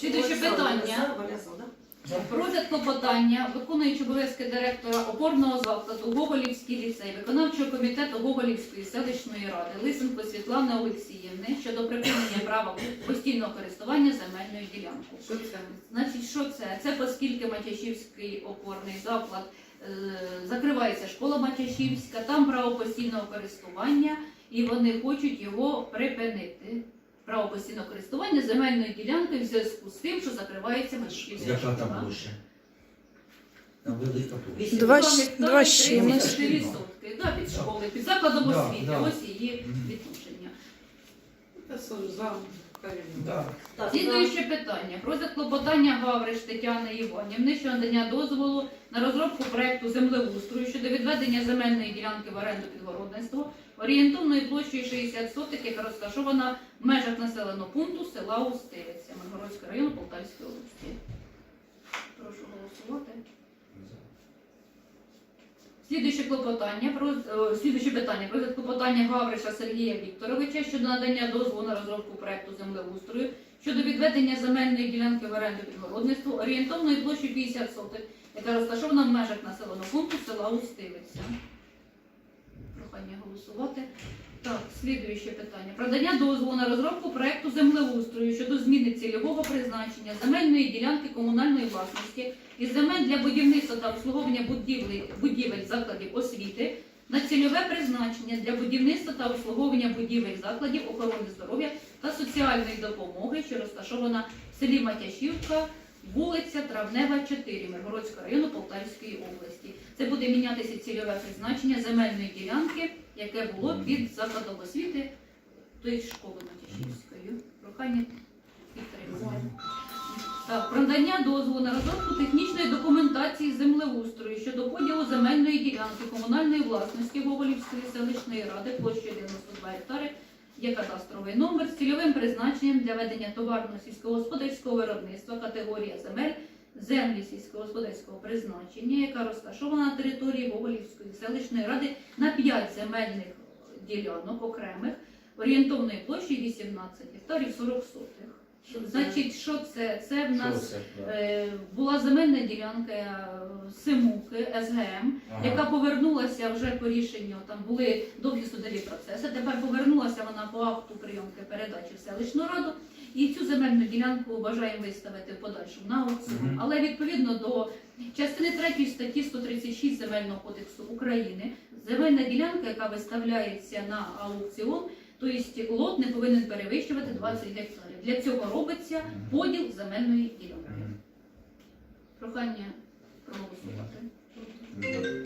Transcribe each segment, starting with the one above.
Слідуюче питання. Розгляд клопотання, виконуючи обов'язки директора опорного закладу Гоголівський ліцей, виконавчого комітету Гоголівської селищної ради Лисенко Світлани Олексіївни щодо припинення права постійного користування земельною ділянкою. Що це? Значить, що це? Це оскільки Матяшівський опорний заклад е, закривається школа Матяшівська, там право постійного користування, і вони хочуть його припинити. Постійного користування земельної ділянки в зв'язку з тим, що закривається Матяшівська Яка там площа? Там велика площа. Два, щ- два з чимось. відсотки. Да, під школи, під закладом Да, освіти. да. Ось її відношення. Це що, за Да. Слідуюче питання. Про клопотання Гавриш Тетяни Іванівни щодо надання дозволу на розробку проекту землеустрою щодо відведення земельної ділянки в оренду під городництво орієнтовною площею 60 соток, яка розташована в межах населеного пункту села Устилиця Миргородського району Полтавської області. Прошу голосувати. Слідуюче клопотання про е, слідуюче питання про клопотання Гавриша Сергія Вікторовича щодо надання дозволу на розробку проекту землеустрою щодо відведення земельної ділянки в оренду підгородництву орієнтовної площі 50 соток, яка розташована в межах населеного пункту села Устилиця. Прохання голосувати. Слідуюче питання. Продання дозволу на розробку проекту землеустрою щодо зміни цільового призначення земельної ділянки комунальної власності із земель для будівництва та обслуговування будівлі, будівель закладів освіти на цільове призначення для будівництва та обслуговування будівель закладів охорони здоров'я та соціальної допомоги, що розташована в селі Матяшівка, вулиця Травнева, 4, Миргородського району Полтавської області. Це буде мінятися цільове призначення земельної ділянки, яке було під закладом освіти тої школи Матяшівської. Прохання підтримати. Так, про надання дозволу на розробку технічної документації землеустрою щодо поділу земельної ділянки комунальної власності Гоголівської селищної ради площею 92 гектари, є кадастровий номер з цільовим призначенням для ведення товарного сільськогосподарського виробництва категорія земель землі сільськогосподарського призначення, яка розташована на території Гоголівської селищної ради на 5 земельних ділянок окремих орієнтовної площі 18 гектарів 40 сотих. Значить, що це? Це в нас Що це? Да. Е, була земельна ділянка е, Симуки СГМ, Ага. яка повернулася вже по рішенню. Там були довгі судові процеси. Тепер повернулася вона по акту прийомки передачі в селищну раду. І цю земельну ділянку бажаємо виставити в подальшому на аукціон. Мгм. Але відповідно до частини 3 статті 136 Земельного кодексу України, земельна ділянка, яка виставляється на аукціон, тобто лот не повинен перевищувати 20 гектарів. Для цього робиться поділ земельної ділянки. Прохання проголосувати.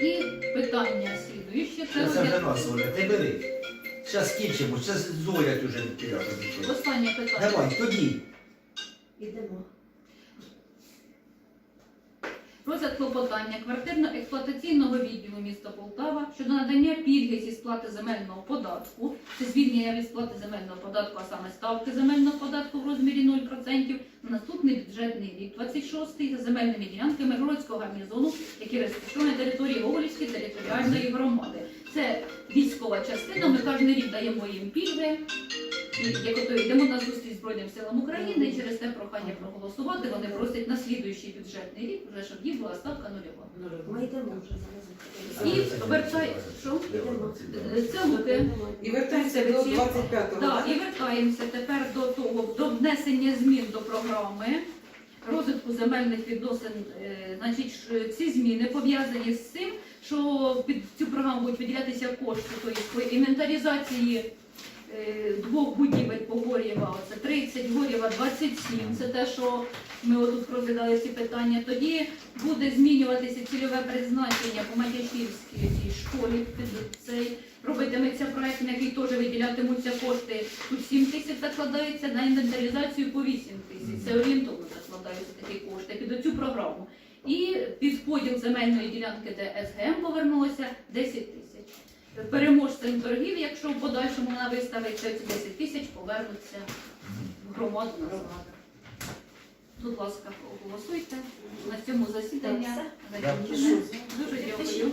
І питання слідуюче. Це Це вже розгляд... нас, Оля, ти бери. Зараз кінчимо, зараз Зоя уже останнє питання. Давай, тоді. Ідемо. Розгляд клопотання квартирно-експлуатаційного відділу міста Полтава щодо надання пільги зі сплати земельного податку. Це звільнення від сплати земельного податку, а саме ставки земельного податку в розмірі 0% на наступний бюджетний рік 26 за земельними ділянками Городського гарнізону, які розташовані на території Гоголівської територіальної громади. Це військова частина. Ми кожен рік даємо їм пільги. І як ото йдемо на зустріч Збройним силам України, і через те прохання проголосувати. Вони просять на слідуючий бюджетний рік, вже щоб їм була ставка нульова. Ми йдемо вже зараз. І вертай, що? Е, Це. І вертаємося до 25-го. Так, і вертаємося тепер до того, до внесення змін до програми розвитку земельних відносин. Е, Значить, ці зміни пов'язані з цим, що під цю програму будуть виділятися кошти тобто інвентаризації е, двох будівель по Горєва, це 30, Горєва 27, це те, що ми отут розглядали ці питання. Тоді буде змінюватися цільове призначення по Матяшівській цій школі цей робитиметься проект, на який теж виділятимуться кошти. Тут 7 тисяч закладається на інвентаризацію по 8 тисяч. Це орієнтовно закладаються такі кошти під оцю програму. І під поділ земельної ділянки, де СГМ повернулося, 10 тисяч. Переможцем торгів, якщо в подальшому вона виставиться, ці 10 тисяч повернуться в громаду на Будь ласка, голосуйте на цьому засідання. Закінчено. Дуже дякую.